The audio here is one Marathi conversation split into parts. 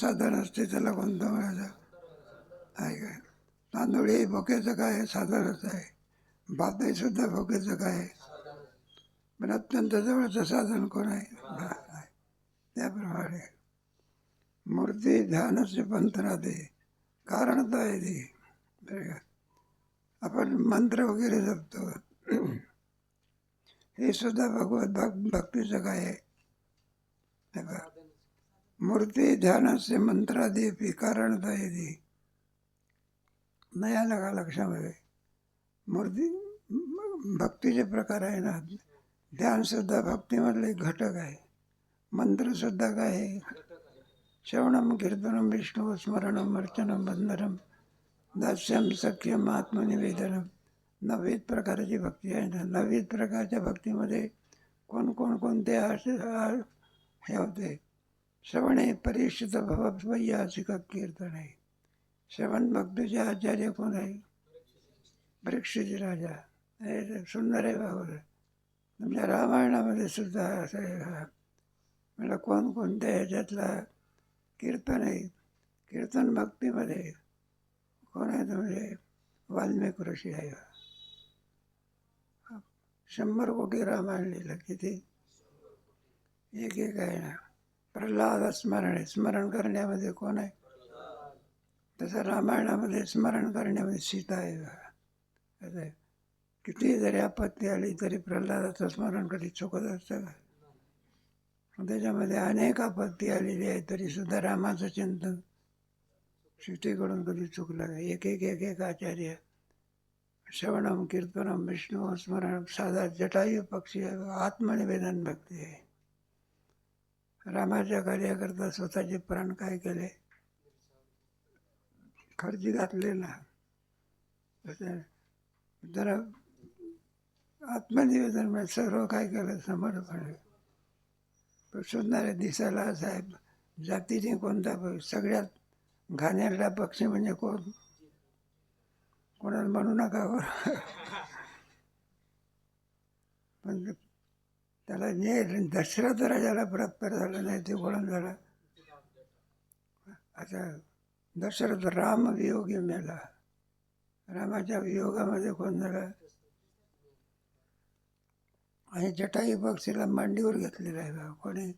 साधन असते त्याला कोणता म्हणायचं? आहे काय? तांदूळ हे भोक्याचं काय आहे? साधनच आहे. भात सुद्धा भोक्याचं काय आहे? पण अत्यंत जवळचं साधन कोण आहे? त्याप्रमाणे. मूर्ती ध्यानस्य पंथना कारण कारणता आहे ती. का? आपण मंत्र वगैरे जपतो. हे सुद्धा भगवत भक्तीचं काय आहे? मूर्ति ध्यान मूर्ती ध्यानस्य कारण कारणता आहे ती लक्षामध्ये? मूर्ती भक्तीचे प्रकार आहे ना? ध्यानसुद्धा भक्तीमधले घटक आहे. मंत्रसुद्धा काय आहे? श्रवणम कीर्तनम विष्णू स्मरणम अर्चनम बंधनम दास्यम सख्यम आत्मनिवेदनम नवविध प्रकारची भक्ती आहे ना? नवविध प्रकारच्या भक्तीमध्ये कोण कोण कोणते असे हे होते? भव वैयासिक कीर्तन। आहे श्रवण भक्तीचे आचार्य कोण आहे परीक्षित राजा। हे सुंदर है बाबा तुमच्या रामायणामध्ये सुद्धा असं आहे हा. मला ह्याच्यातला कीर्तन आहे? कीर्तन भक्तीमध्ये कोण आहे म्हणजे वाल्मिक ऋषी आहे शंभर कोटी रामायण लिहिलं, किती? एक एक आहे ना। प्रल्हाद स्मरण आहे. स्मरण करण्यामध्ये कोण आहे? तसं रामायणामध्ये स्मरण करण्यामध्ये सीता आहे. किती जरी आपत्ती आली तरी प्रल्हादाचं स्मरण कधी चुकत असतं का? त्याच्यामध्ये अनेक आपत्ती आलेली आहे तरी सुद्धा रामाचं चिंतन सीतेकडून कधी चुकलं नाही. एक एक एक एक आचार्य श्रवणम कीर्तनम विष्णू स्मरण साधा जटायू पक्षी आत्मनिवेदन भक्ती आहे. रामाच्या कार्याकरता स्वतःचे प्राण काय केले? खर्ची घातले ना. जरा आत्मनिवेदन म्हणजे सर्व काय केलं? समर्पण शोधणारे दिसायला साहेब जातीने कोणता सगळ्यात घाण्याला पक्षी म्हणजे कोण? कोणाला म्हणू नका पण त्याला जे दशरथ राजाला प्राप्त झालं नाही ते कोण झाला. आता दशरथ राम वियोगी मेला. रामाच्या वियोगामध्ये कोण झाला? आणि जटाई पक्षीला मांडीवर घेतलेला आहे बा. कोणी?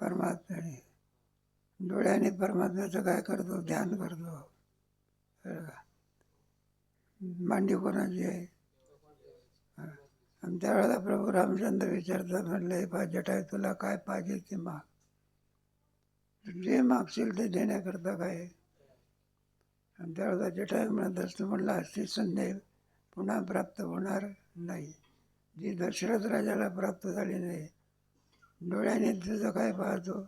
परमात्म्याने. डोळ्याने परमात्म्याचं काय करतो? ध्यान करतो. का? मांडी कोणाची आहे? आणि त्यावेळेला प्रभू रामचंद्र विचारतात म्हणलं हे पा जटाई तुला काय पाहिजे ते माग. जे मागशील ते देण्याकरता काय आणि त्यावेळेला जटाय म्हणत असतो म्हणला अशी संधी पुन्हा प्राप्त होणार नाही. जी दशरथ राजाला प्राप्त झाली नाही डोळ्याने तुझं काय पाहतो?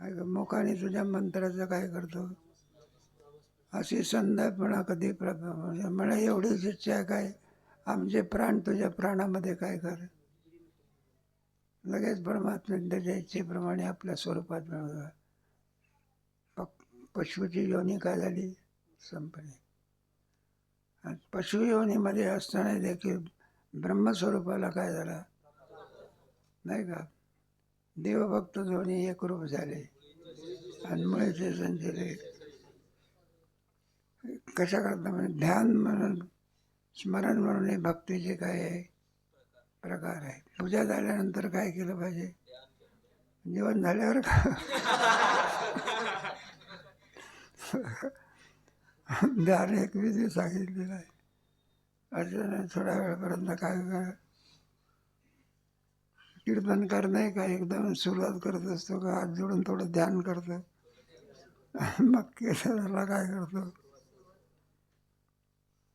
काय मुखाने तुझ्या मंत्राचं काय करतो? अशी संधी पुन्हा कधी प्राप्त म्हणजे मला एवढीच इच्छा आहे काय आमचे प्राण तुझ्या प्राणामध्ये काय कर? लगेच परमात्मा त्याच्या इच्छेप्रमाणे आपल्या स्वरूपात मिळवतो पक पशुची योनी काय झाली? संपली. पशु योनीमध्ये असताना देखील ब्रह्मस्वरूपाला काय झाला? नाही का? देवभक्त दोन्ही एकरूप झाले. आणि मुळेचे संचले कशा करता? म्हणजे ध्यान म्हणून स्मरण म्हणून हे भक्तीचे काय आहे प्रकार आहे. पूजा झाल्यानंतर काय केलं पाहिजे? जेवण झाल्यावर का? ध्यान एक विधी सांगितलेलं आहे. अर्चना थोड्या वेळपर्यंत काय कर? कीर्तन करणे का? एकदम सुरुवात करत असतो का? हात जोडून थोडं ध्यान करतो. मग केसाला काय करतो?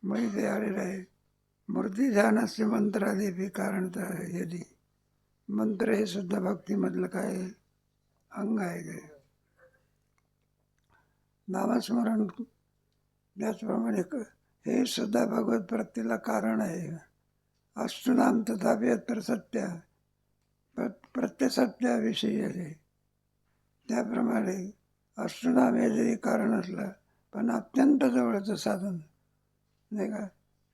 मग ते आलेलं आहे मूर्ती ध्यानस्य मंत्रादेवी कारण तर यदी मंत्र हे सुद्धा भक्तीमधलं काय अंग आहे ते नामस्मरण त्याचप्रमाणे क- हे सुद्धा भगवत प्रत्येला कारण आहे अस्तु नाम तथापि अत्र सत्य प्र प्रत्यसत्याविषयी आहे त्याप्रमाणे अष्टनाम हे जरी कारण असलं पण अत्यंत जवळचं साधन। नाही का?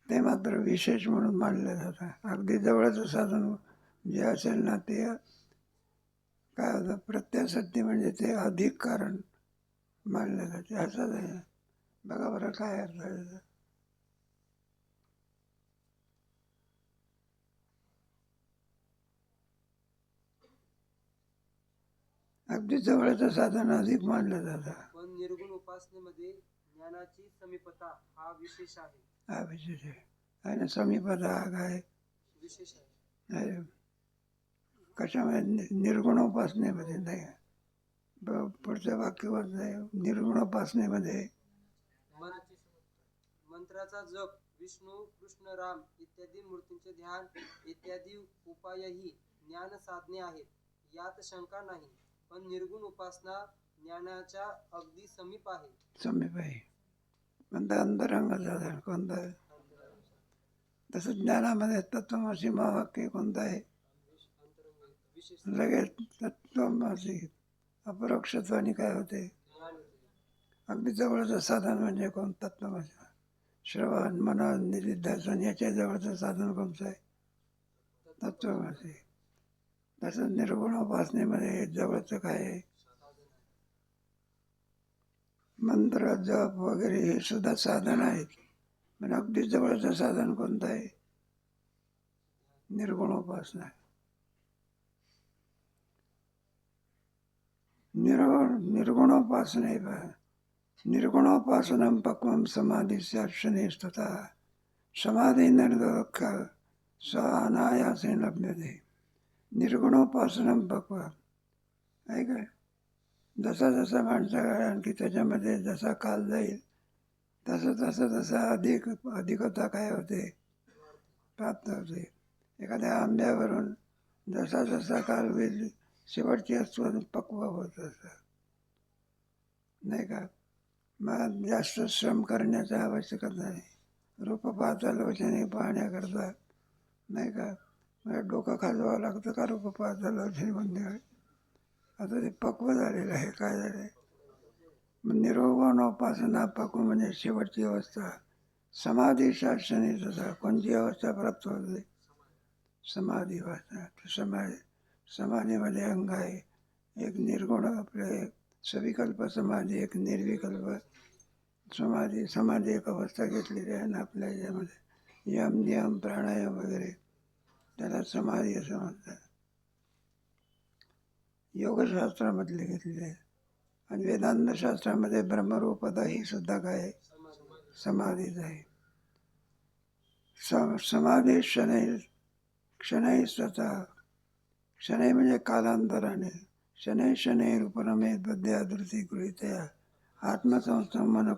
ते मात्र विशेष म्हणून मानलं जातं. अगदी जवळचं साधन जे असेल ना ते काय होतं? प्रत्ययसत्य म्हणजे ते अधिक कारण मानलं जाते. असंच आहे बघा बरं काय अर्थ आहे त्याचा. अगदी जवळचं साधन अधिक मानलं जातं. पण निर्गुण उपासनेमध्ये ज्ञानाची समीपता हा विशेष आहे. हा विशेष आहे? आणि हा काय विशेष आहे. कशामध्ये? नि- निर्गुणोपासनेमध्ये नाही. पुढच्या वाक्यावर नाही निर्गुणोपासनेमध्ये. मन- मंत्राचा जप विष्णू कृष्ण राम इत्यादी मूर्तींचे ध्यान इत्यादी उपायही ज्ञान साधने आहेत. यात शंका नाही पण निर्गुण उपासना ज्ञानाच्या अगदी समीप आहे. समीप आहे. कोणता अंतरंग साधन कोणतं आहे तसं ज्ञानामध्ये तत्वमसी महावाक्य कोणतं आहे लगेच तत्वमसी अपरोक्षत्वाने काय होते अगदी जवळचं साधन म्हणजे कोण तत्वमसी श्रवण मनन निधिध्यासन याच्या जवळचं साधन कोणतं आहे तत्वमसी तसं निर्गुण उपासनेमध्ये जवळचं काय आहे मंत्र जप वगैरे हे सुद्धा साधन आहेत. पण अगदी जवळचं साधन कोणतं आहे? निर्गुणोपासना निर्गुण निर्गुणोपासने निर्गुणोपासनं पक्वं समाधिस्याक्षणे तथा समाधी निर्दोख स अनायासे लभ्यते. निर्गुणोपासनं पक्व. आहे काय जसा जसा माणसाकडे आणखी त्याच्यामध्ये जसा काल जाईल तसं तसं तसं अधिक अधिकता काय होते? प्राप्त होते. एखाद्या आंब्यावरून जसा जसा काल होईल शेवटची अस्व पक्व होत असतं. नाही का? मग जास्त श्रम करण्याची आवश्यकता नाही. रूप पाहता लोचने पाहण्याकरता. नाही का? मला डोकं खाजवावं लागतं का रूप पाहता लोचने म्हणजे आता ते पक्व झालेलं आहे, काय झालं आहे मग निरोगोनोपासना पक्व म्हणजे शेवटची अवस्था, समाधी शासने तसा कोणती अवस्था प्राप्त होते समाधी अवस्था समाधी, समाधीमध्ये अंग आहे, एक निर्गुण आपले सविकल्प समाधी, एक निर्विकल्प समाधी समाधी एक अवस्था घेतलेली आहे ना आपल्या याच्यामध्ये यम, नियम, प्राणायाम वगैरे, त्याला समाधी असं म्हणतात. योगशास्त्रामधले घेतलेले आहे आणि वेदांतशास्त्रामध्ये ब्रह्मरूपता ही सुद्धा काय समाधीच आहे. स समाधी शनै क्षणै स्वतः शनै म्हणजे कालांतराने शनै शनै रूपरमे बद्या धृती गृहितया आत्मसंस्था मन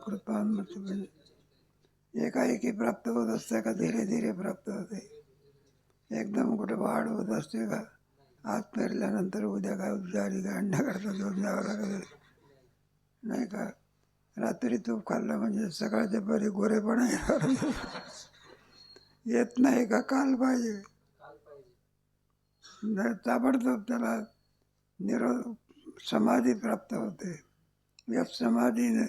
एकाएकी प्राप्त होत असते का धीरे धीरे प्राप्त होते. एकदम कुठे वाढ होत असते का आज पेरल्यानंतर उद्या काय उद्यारी करता दोन जावं लागेल. नाही का? रात्री तूप खाल्लं म्हणजे सकाळच्या परी गोरेपणा येणार येत नाही का? काल पाहिजे. न- ताबडतोब त्याला निरो समाधी प्राप्त होते. या समाधीने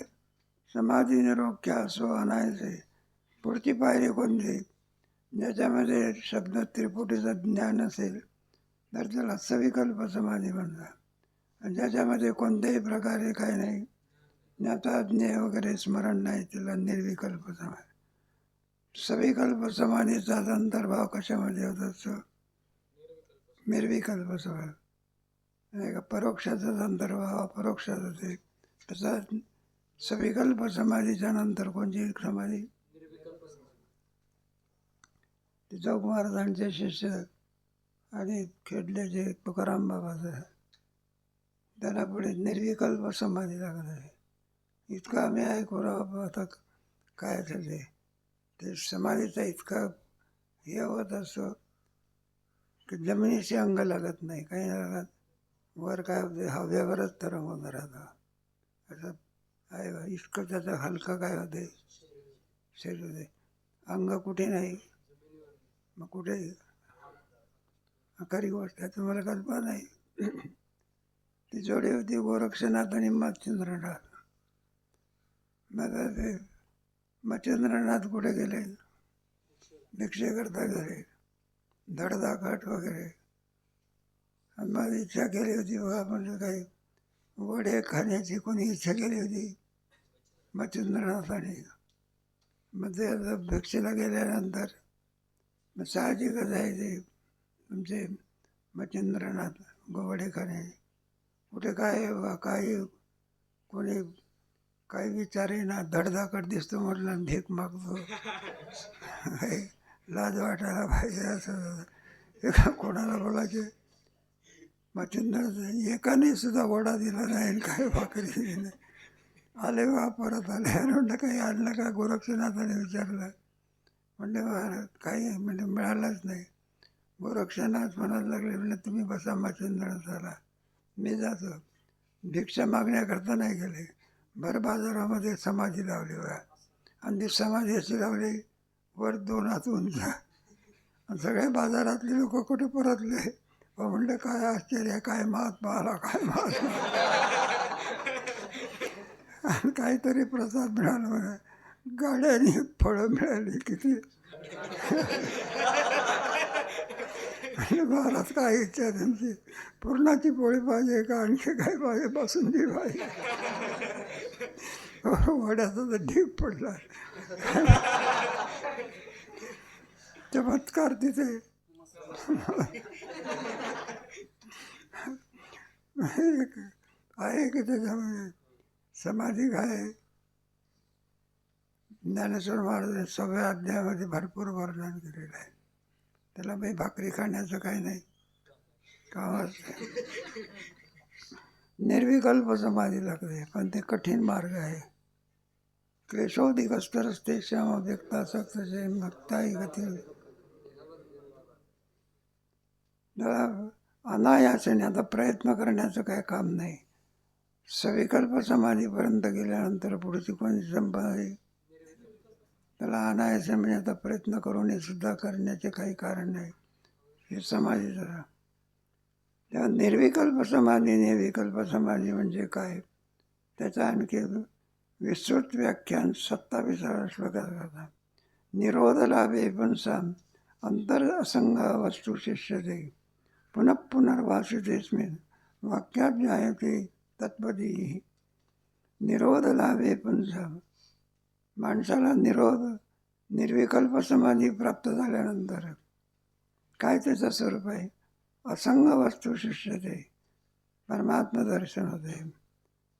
समाधी निरोग्य असो आणायचे पुढची पायरी कोणती? ज्याच्यामध्ये शब्द त्रिपुटीचं ज्ञान असेल. तर त्याला सविकल्प समाधी म्हणतात. आणि ज्याच्यामध्ये कोणत्याही प्रकारे काही नाही. ज्ञाता ज्ञेय वगैरे स्मरण नाही त्याला निर्विकल्प समाधी. सविकल्प समाधीचा अंतर्भाव कशामध्ये होत? असतो निर्विकल्प समाधी. नाही का? परोक्षाचाच अंतर्भाव अपरोक्षाचा ते तसा सविकल्प समाधीच्या नंतर कोणती समाधी? चौक महाराजांचे शिष्य आणि खेडल्याचे तुकाराम बाबाचं त्यांना पुढे निर्विकल्प समाधी लागत आहे. इतकं आम्ही आहे राहू आता काय झाले ते? समाधीचा इतका हे होत असतो की जमिनीशी अंग लागत नाही. काही नाही लागत वर काय होते हव्यावरच तरंगून राहतं. असं आहे बा. इतकं त्याचं हलकं काय होते शरीर होते अंग कुठे नाही? मग कुठे खरी गोष्ट आहे तुम्हाला कल्पना नाही. ती जोडी होती गोरक्षनाथ आणि मच्छिंद्रनाथ. मग ते मच्छिंद्रनाथ कुठे गेले? भिक्षेकरता गेले. धडधाकट वगैरे. आणि माझी इच्छा केली होती बघा म्हणजे काही वडे खाण्याची कोणी इच्छा केली होती? मच्छिंद्रनाथाने. मग ते भिक्षेला गेल्यानंतर मग साहजिकच आहे ते. म्हणजे तुमचे मच्छिंद्रनाथ गोवडे खाणे कुठे काय बा काय कोणी काही विचारे ना धडधाकट दिसतो म्हटलं आणि भीक मागतो. लाज वाटायला पाहिजे असं. एका कोणाला बोलायचे? मच्छिंद्र एकाने सुद्धा वडा दिला नाही आणि भाकरी दिली नाही. आले बा परत आले. आणि म्हणलं काही आणलं का? गोरक्षनाथाने विचारलं. म्हणले महाराज काही म्हणजे मिळालंच नाही. गोरक्षनाथ म्हणायला लागले म्हणजे तुम्ही बसा झाला मी जातो. भिक्षा मागण्याकरता नाही गेले. भर बाजारामध्ये समाधी लावली बघा. आणि ती समाधी अशी लावली वर दोन हात उंच. आणि सगळे बाजारातले लोक कुठे परतले? अहो म्हणलं काय आश्चर्य काय महात्मा आला काय महात्मा आणि काहीतरी प्रसाद मिळाला म्हणा गाड्याने फळं मिळाली किती. म्हणजे महाराज काय इच्छा त्यांची? पुरणाची पोळी पाहिजे का? आणखी काय पाहिजे? बासुंदी पाहिजे. वड्याचा तर ढीप पडला. चमत्कार तिथे. एक आहे की त्याच्यामध्ये म्हणजे समाधिक आहे? ज्ञानेश्वर महाराज सगळ्या अध्यायामध्ये भरपूर वर्णन केलेलं आहे. त्याला बाई भाकरी खाण्याचं काही नाही. कामच. निर्विकल्प समाधी लागते, पण ते कठीण मार्ग आहे. क्लेशोधिक रस्ते, श्याम व्यक्ता सक्तचे भक्ताई गती जरा अनायासाने आता प्रयत्न करण्याचं काय काम नाही. सविकल्प समाधीपर्यंत गेल्यानंतर पुढची कोणती संपादी त्याला आणायचं म्हणजे आता प्रयत्न करून हे सुद्धा करण्याचे काही कारण नाही. हे समाधी जरा. तेव्हा निर्विकल्प समाधी निर्विकल्प समाधी म्हणजे काय? त्याचा आणखी विस्तृत व्याख्यान सत्तावीसाव्या श्लोकात करतात निरोध लाभे पुंसाम अंतर असंग वस्तू शिष्यते. पुनः पुनर्वासुतेस्मिन वाक्यात जायते तत्पदी. निरोध लाभे पुंसाम माणसाला निरोध निर्विकल्प समाधी प्राप्त झाल्यानंतर काय त्याचं स्वरूप आहे? असंग वस्तू शिष्यते परमात्मदर्शन होते.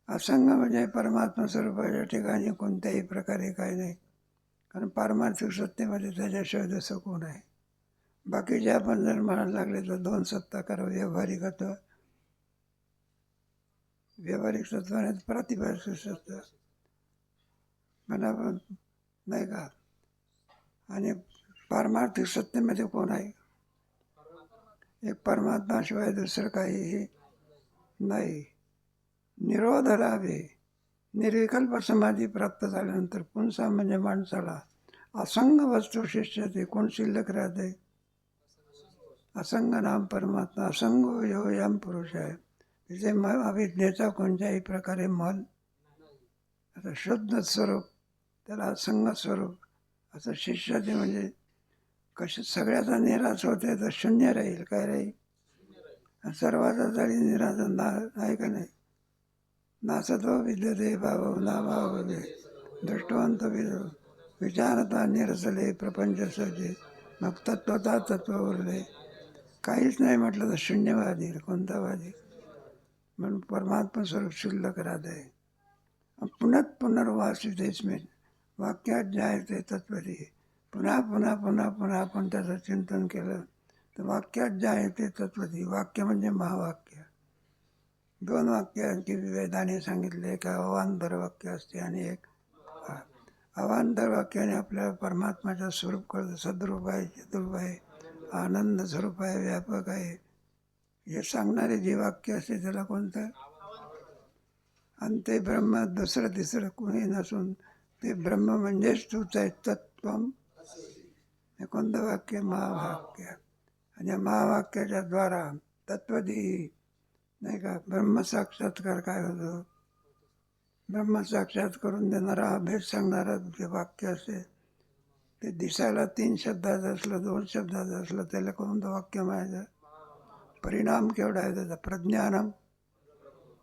असंग म्हणजे परमात्मा स्वरूपाच्या ठिकाणी कोणत्याही प्रकारे काय नाही. कारण पारमार्थिक सत्तेमध्ये त्याच्याशिवाय जसं कोण आहे? बाकीचे आपण जर म्हणायला लागले तर दोन सत्ता करा व्यावहारिकत्व व्यावहारिक सत्व आणि प्रातिभाषिक सत्ता. पण नाही का? आणि पारमार्थिक सत्तेमध्ये कोण आहे? एक परमात्माशिवाय दुसरं काहीही नाही. निरोध लाभे निर्विकल्प समाधी प्राप्त झाल्यानंतर पुंसा म्हणजे माणसाला असंग वस्तू शिष्यते कोण शिल्लक राहते? असंग नाम परमात्मा असंग यो याम पुरुष आहे. तिथे म अविद्येचा कोणत्याही प्रकारे मल आता शुद्ध स्वरूप त्याला संगस्वरूप असं शिष्याचे ते म्हणजे कशा सगळ्याचा निराश होते तर शून्य राहील. काय राहील? सर्वाचा जरी निराश ना आहे का नाही? नासतो विद्यते भाव ना भाव दृष्टवंत विद विचारता निरसले प्रपंच सजे. मग तत्वता तत्व उरले. काहीच नाही म्हटलं तर शून्यवादी कोणतावादी? म्हणून परमात्मा स्वरूप शिल्लक राहत आहे पुनः मी वाक्यात जाळते तत्पदी पुन्हा पुन्हा पुन्हा पुन्हा आपण त्याचं चिंतन केलं तर वाक्यात जायेते तत्पदी वाक्य म्हणजे महावाक्य. दोन वाक्य आणखी वेदाने सांगितले. एक अवांतर वाक्य असते आणि एक अवांतर वाक्याने आपल्याला परमात्माचं स्वरूप कळतं सद्रूप आहे चिद्रूप आहे आनंद स्वरूप आहे व्यापक आहे. हे सांगणारे जे वाक्य असते त्याला कोणतं? आणि ते ब्रह्म दुसरं तिसरं कुणी नसून ते ब्रह्म म्हणजेच तूच आहे तत्व हे कोणतं वाक्य महावाक्य आणि महावाक्याच्या द्वारा तत्वदी नाही का? ब्रह्मसाक्षात्कार काय होतो? ब्रह्मसाक्षात करून देणारा अभेद सांगणारा जे वाक्य असेल ते दिसायला तीन शब्दाचं असलं दोन शब्दाचं असलं त्याला कोणतं वाक्य माहिती परिणाम केवढा आहे त्याचा? प्रज्ञानम.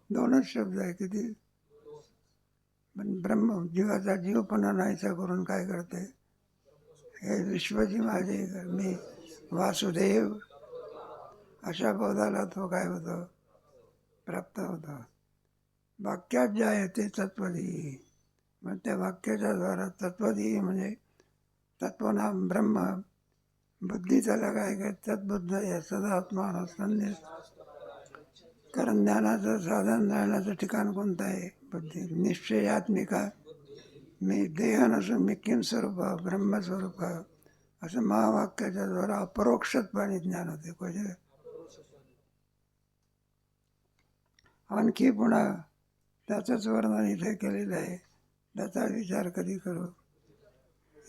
दोनच शब्द आहे किती? पण ब्रह्म जीवाचा जीवपणा नाहीसा करून काय करते? हे विश्वजी माझे मी वासुदेव अशा बोधाला तो काय होतो? प्राप्त होतो. वाक्यात जे आहे ते तत्वधी मग त्या वाक्याच्या द्वारा तत्वधी म्हणजे तत्वनाम ब्रह्म बुद्धी त्याला काय काय तत्बुद्ध या सदात्मान संदेश. कारण ज्ञानाचं साधन जाण्याचं ठिकाण कोणतं आहे? बुद्धी निश्चयात्मिका मी देह नसून मी किम स्वरूप ब्रह्मस्वरूप असं महावाक्याच्या द्वारा अपरोक्षतपणे ज्ञान होते. म्हणजे आणखी पुन्हा त्याचंच वर्णन इथे केलेलं आहे. त्याचा विचार कधी करू?